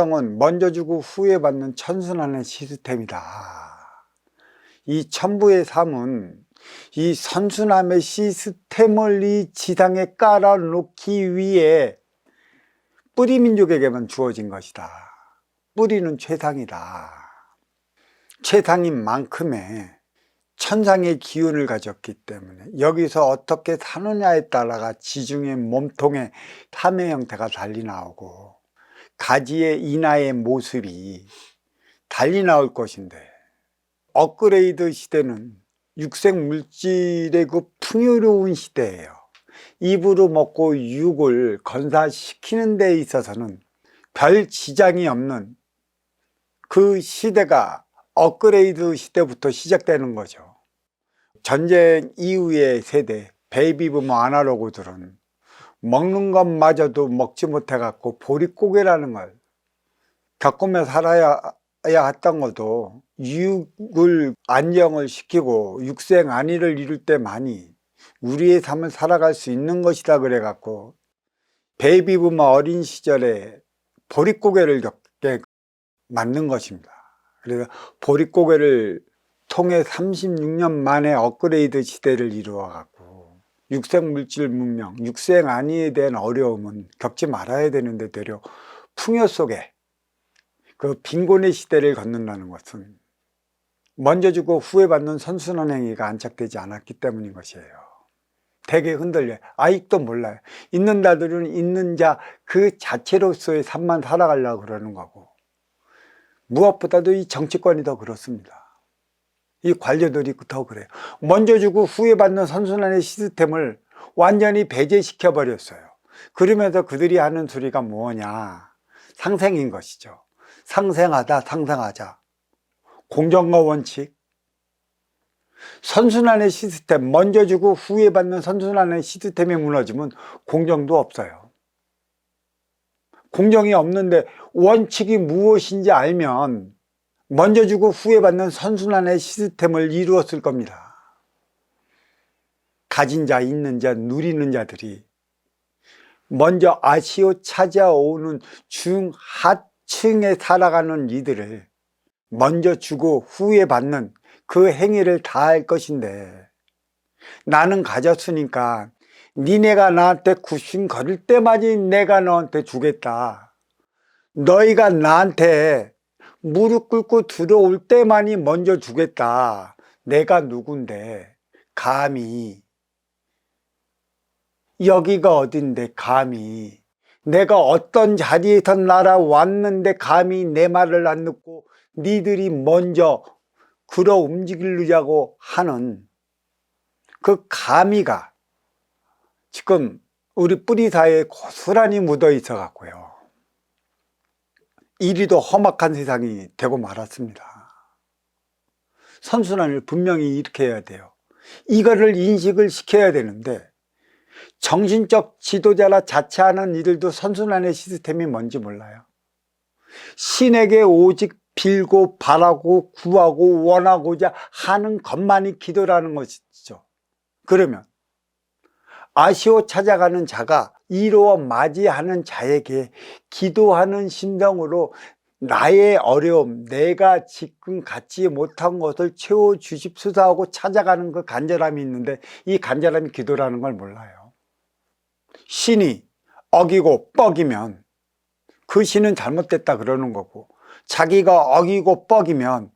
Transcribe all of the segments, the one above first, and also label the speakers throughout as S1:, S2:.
S1: 천부경은 먼저 주고 후에 받는 천순환의 시스템이다. 이 천부의 삶은 이 선순환의 시스템을 이 지상에 깔아놓기 위해 뿌리 민족에게만 주어진 것이다. 뿌리는 최상이다. 최상인 만큼의 천상의 기운을 가졌기 때문에 여기서 어떻게 사느냐에 따라가 지중해 몸통의 탐의 형태가 달리 나오고 가지의 인하의 모습이 달리 나올 것인데 업그레이드 시대는 육생 물질의 그 풍요로운 시대예요. 입으로 먹고 육을 건사시키는 데 있어서는 별 지장이 없는 그 시대가 업그레이드 시대부터 시작되는 거죠. 전쟁 이후의 세대, 베이비부모 아날로그들은 먹는 것마저도 먹지 못해 갖고 보릿고개라는 걸 겪으며 살아야 했던 것도 육을 안정을 시키고 육생 안위를 이룰 때만이 우리의 삶을 살아갈 수 있는 것이다 그래 갖고 베이비부모 어린 시절에 보릿고개를 겪게 만든 것입니다. 그래서 보릿고개를 통해 36년 만에 업그레이드 시대를 이루어 갖고 육생 물질 문명, 육생 안위에 대한 어려움은 겪지 말아야 되는데 되려 풍요 속에 그 빈곤의 시대를 걷는다는 것은 먼저 주고 후회 받는 선순환 행위가 안착되지 않았기 때문인 것이에요. 되게 흔들려. 아직도 몰라요. 있는 자들은 있는 자 그 자체로서의 삶만 살아가려고 그러는 거고 무엇보다도 이 정치권이 더 그렇습니다. 이 관료들이 더 그래요. 먼저 주고 후회 받는 선순환의 시스템을 완전히 배제시켜 버렸어요. 그러면서 그들이 하는 소리가 뭐냐? 상생인 것이죠. 상생하다, 상생하자. 공정과 원칙. 선순환의 시스템, 먼저 주고 후회 받는 선순환의 시스템이 무너지면 공정도 없어요. 공정이 없는데 원칙이 무엇인지 알면 먼저 주고 후회 받는 선순환의 시스템을 이루었을 겁니다. 가진 자, 있는 자, 누리는 자들이 먼저 아시오 찾아오는 중하층에 살아가는 이들을 먼저 주고 후회 받는 그 행위를 다 할 것인데 나는 가졌으니까 니네가 나한테 굽신 거릴 때마다 내가 너한테 주겠다. 너희가 나한테 무릎 꿇고 들어올 때만이 먼저 주겠다. 내가 누군데 감히 여기가 어딘데 감히 내가 어떤 자리에서 날아왔는데 감히 내 말을 안 듣고 니들이 먼저 걸어 움직이려고 하는 그 감히가 지금 우리 뿌리 사이에 고스란히 묻어 있어 갖고요. 이리도 험악한 세상이 되고 말았습니다. 선순환을 분명히 해야 돼요. 이거를 인식을 시켜야 되는데 정신적 지도자라 자처하는 이들도 선순환의 시스템이 뭔지 몰라요. 신에게 오직 빌고 바라고 구하고 원하고자 하는 것만이 기도라는 것이죠. 그러면 아쉬워 찾아가는 자가 이루어 맞이하는 자에게 기도하는 심정으로 나의 어려움, 내가 지금 갖지 못한 것을 채워 주십소서 하고 찾아가는 그 간절함이 있는데 이 간절함이 기도라는 걸 몰라요. 신이 어기고 뻑이면 그 신은 잘못됐다 그러는 거고 자기가 어기고 뻑이면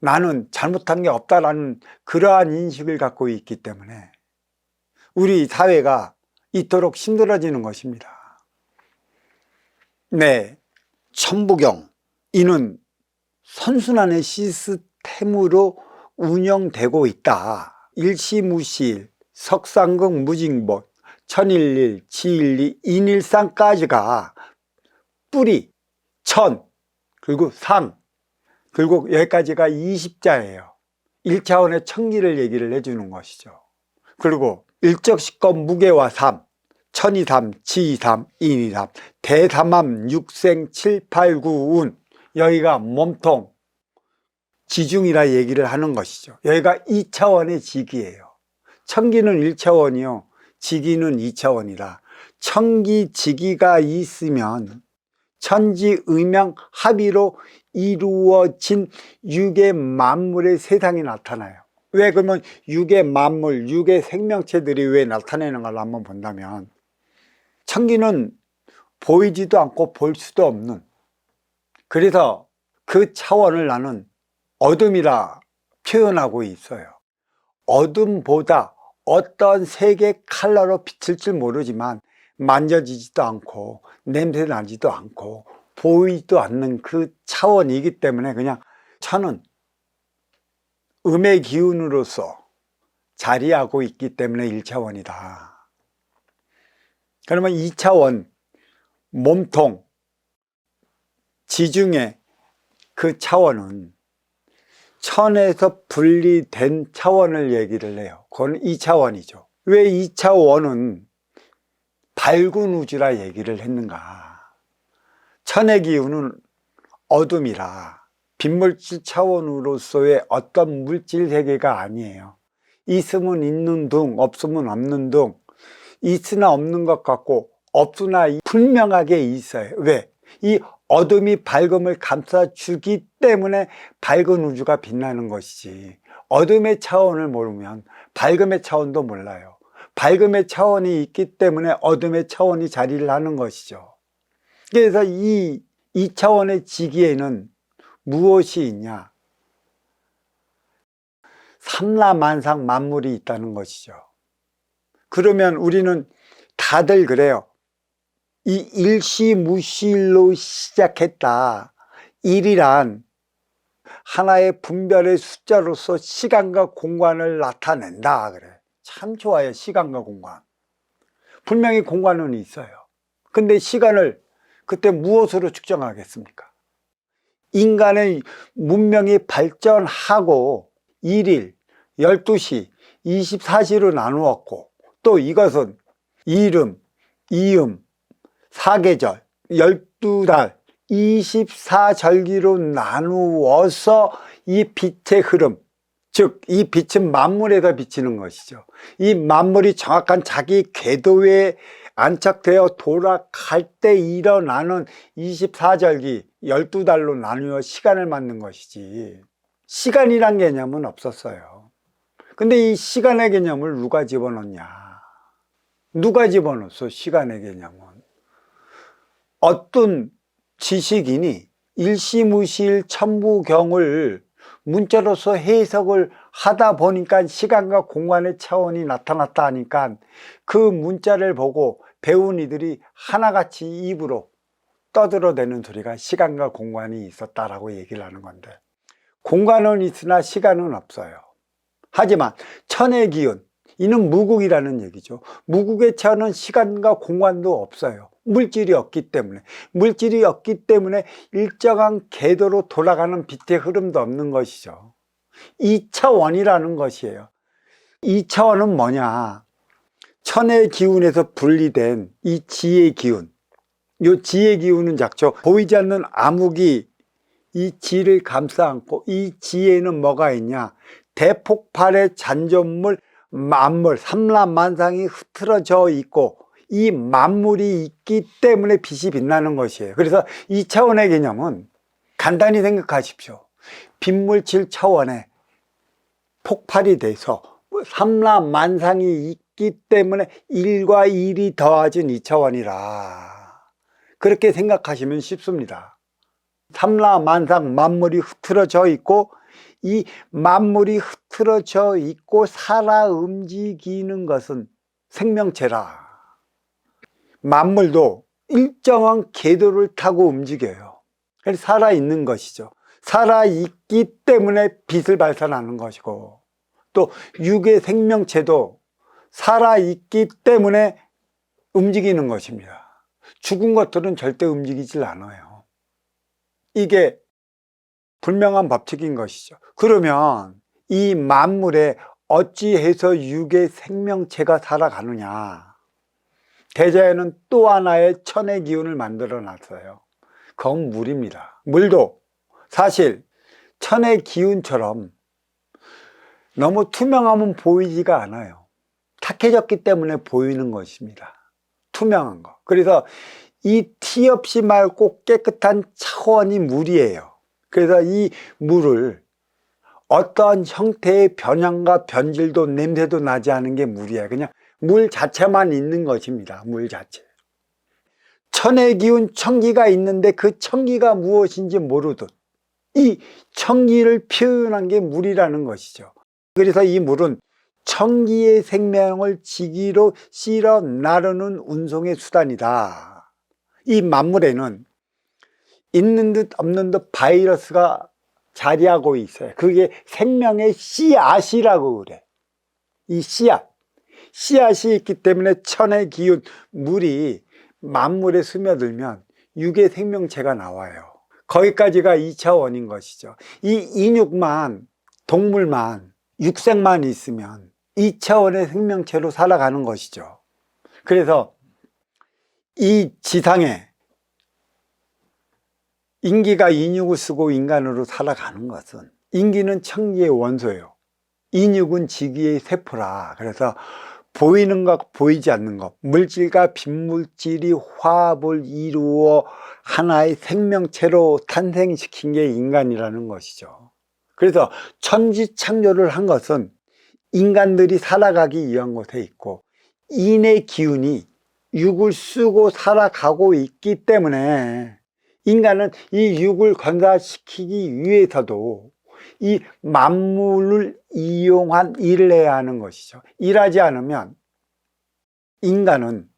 S1: 나는 잘못한 게 없다라는 그러한 인식을 갖고 있기 때문에 우리 사회가 이토록 힘들어지는 것입니다. 네, 천부경 이는 선순환의 시스템으로 운영되고 있다. 일시무시일, 석상극 무징복, 천일일, 지일리, 인일상까지가 뿌리, 천, 그리고 상, 그리고 여기까지가 20자예요. 1차원의 천기를 얘기를 해주는 것이죠. 그리고 일적시권 무게와 삼, 천이삼, 지이삼, 인이삼, 대삼함, 육생, 칠, 팔, 구, 운 여기가 몸통, 지중이라 얘기를 하는 것이죠. 여기가 2차원의 지기예요. 천기는 1차원이요. 지기는 2차원이라 천기, 지기가 있으면 천지의명 합의로 이루어진 육의 만물의 세상이 나타나요. 왜 그러면 육의 만물, 육의 생명체들이 왜 나타내는 걸 한번 본다면 천기는 보이지도 않고 볼 수도 없는 그래서 그 차원을 나는 어둠이라 표현하고 있어요. 어둠보다 어떤 색의 칼라로 비칠 줄 모르지만 만져지지도 않고 냄새 나지도 않고 보이지도 않는 그 차원이기 때문에 그냥 저는 음의 기운으로서 자리하고 있기 때문에 1차원이다. 그러면 2차원, 몸통, 지중해 그 차원은 천에서 분리된 차원을 얘기를 해요. 그건 2차원이죠. 왜 2차원은 밝은 우주라 얘기를 했는가? 천의 기운은 어둠이라 빈물질 차원으로서의 어떤 물질 세계가 아니에요. 있으면 있는 둥, 없으면 없는 둥, 있으나 없는 것 같고 없으나 분명하게 있어요. 왜? 이 어둠이 밝음을 감싸주기 때문에 밝은 우주가 빛나는 것이지. 어둠의 차원을 모르면 밝음의 차원도 몰라요. 밝음의 차원이 있기 때문에 어둠의 차원이 자리를 하는 것이죠. 그래서 이, 이 차원의 지기에는 무엇이 있냐? 삼라만상 만물이 있다는 것이죠. 그러면 우리는 다들 그래요. 이 일시무실로 시작했다. 일이란 하나의 분별의 숫자로서 시간과 공간을 나타낸다. 그래. 참 좋아요. 시간과 공간. 분명히 공간은 있어요. 근데 시간을 그때 무엇으로 측정하겠습니까? 인간의 문명이 발전하고 1일, 12시, 24시로 나누었고 또 이것은 이름, 이음, 사계절, 12달, 24절기로 나누어서 이 빛의 흐름, 즉 이 빛은 만물에다 비치는 것이죠. 이 만물이 정확한 자기 궤도에 안착되어 돌아갈 때 일어나는 24절기 12달로 나누어 시간을 맞는 것이지 시간이란 개념은 없었어요. 근데 이 시간의 개념을 누가 집어넣냐? 누가 집어넣었어, 시간의 개념은? 어떤 지식인이 일시무실 천부경을 문자로서 해석을 하다 보니까 시간과 공간의 차원이 나타났다 하니까 그 문자를 보고 배운 이들이 하나같이 입으로 떠들어대는 소리가 시간과 공간이 있었다라고 얘기를 하는 건데 공간은 있으나 시간은 없어요. 하지만 천의 기운, 이는 무국이라는 얘기죠. 무국의 천은 시간과 공간도 없어요. 물질이 없기 때문에. 물질이 없기 때문에 일정한 궤도로 돌아가는 빛의 흐름도 없는 것이죠. 2차원이라는 것이에요. 2차원은 뭐냐? 천의 기운에서 분리된 이 지의 기운. 이 지의 기운은 작죠. 보이지 않는 암흑이 이 지를 감싸 안고 이 지에는 뭐가 있냐? 대폭발의 잔존물 만물, 삼라만상이 흐트러져 있고 이 만물이 있기 때문에 빛이 빛나는 것이에요. 그래서 이 차원의 개념은 간단히 생각하십시오. 빗물질 차원에 폭발이 돼서 삼라만상이 있기 때문에 일과 일이 더해진 이 차원이라 그렇게 생각하시면 쉽습니다. 삼라만상 만물이 흐트러져 있고 이 만물이 흐트러져 있고 살아 움직이는 것은 생명체라. 만물도 일정한 궤도를 타고 움직여요. 살아있는 것이죠. 살아있기 때문에 빛을 발산하는 것이고 또 육의 생명체도 살아있기 때문에 움직이는 것입니다. 죽은 것들은 절대 움직이질 않아요. 이게 분명한 법칙인 것이죠. 그러면 이 만물에 어찌해서 육의 생명체가 살아가느냐? 대자에는 또 하나의 천의 기운을 만들어 놨어요. 그건 물입니다. 물도 사실 천의 기운처럼 너무 투명하면 보이지가 않아요. 탁해졌기 때문에 보이는 것입니다. 투명한 거. 그래서 이 티 없이 맑고 깨끗한 차원이 물이에요. 그래서 이 물을 어떠한 형태의 변형과 변질도 냄새도 나지 않은 게 물이에요. 그냥 물 자체만 있는 것입니다. 물 자체. 천의 기운 청기가 있는데 그 청기가 무엇인지 모르듯 이 청기를 표현한 게 물이라는 것이죠. 그래서 이 물은 청기의 생명을 지기로 실어 나르는 운송의 수단이다. 이 만물에는 있는 듯 없는 듯 바이러스가 자리하고 있어요. 그게 생명의 씨앗이라고 그래. 이 씨앗. 씨앗이 있기 때문에 천의 기운, 물이 만물에 스며들면 육의 생명체가 나와요. 거기까지가 2차원인 것이죠. 이 인육만, 동물만, 육색만 있으면 2차원의 생명체로 살아가는 것이죠. 그래서 이 지상에 인기가 인육을 쓰고 인간으로 살아가는 것은 인기는 청기의 원소예요. 인육은 지기의 세포라. 그래서 보이는 것, 보이지 않는 것, 물질과 빈물질이 화합을 이루어 하나의 생명체로 탄생시킨 게 인간이라는 것이죠. 그래서 천지 창조를 한 것은 인간들이 살아가기 위한 곳에 있고 인의 기운이 육을 쓰고 살아가고 있기 때문에 인간은 이 육을 건사시키기 위해서도 이 만물을 이용한 일을 해야 하는 것이죠. 일하지 않으면 인간은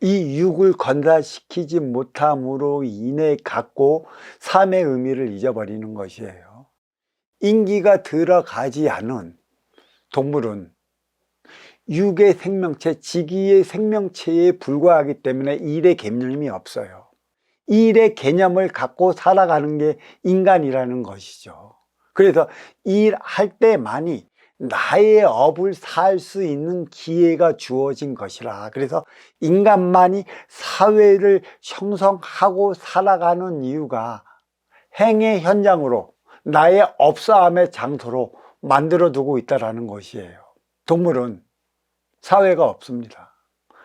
S1: 이 육을 건사시키지 못함으로 인해 갖고 삶의 의미를 잊어버리는 것이에요. 인기가 들어가지 않은 동물은 육의 생명체, 지기의 생명체에 불과하기 때문에 일의 개념이 없어요. 일의 개념을 갖고 살아가는 게 인간이라는 것이죠. 그래서 일할 때만이 나의 업을 살 수 있는 기회가 주어진 것이라. 그래서 인간만이 사회를 형성하고 살아가는 이유가 행의 현장으로 나의 업사함의 장소로 만들어 두고 있다라는 것이에요. 동물은 사회가 없습니다.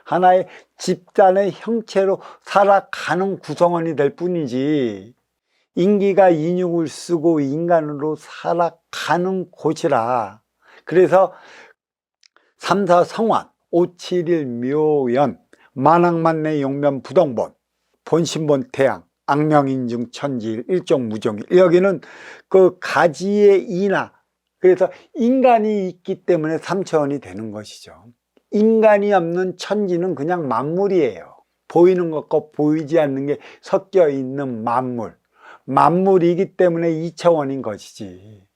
S1: 하나의 집단의 형체로 살아가는 구성원이 될 뿐이지 인기가 인육을 쓰고 인간으로 살아가는 곳이라 그래서 삼사 성환, 오칠일 묘연, 만학만내 용면 부동본, 본신본 태양, 악명인중 천지일, 일종 무종일 여기는 그 가지의 인하 그래서 인간이 있기 때문에 삼차원이 되는 것이죠. 인간이 없는 천지는 그냥 만물이에요. 보이는 것과 보이지 않는 게 섞여 있는 만물. 만물이기 때문에 2차원인 것이지.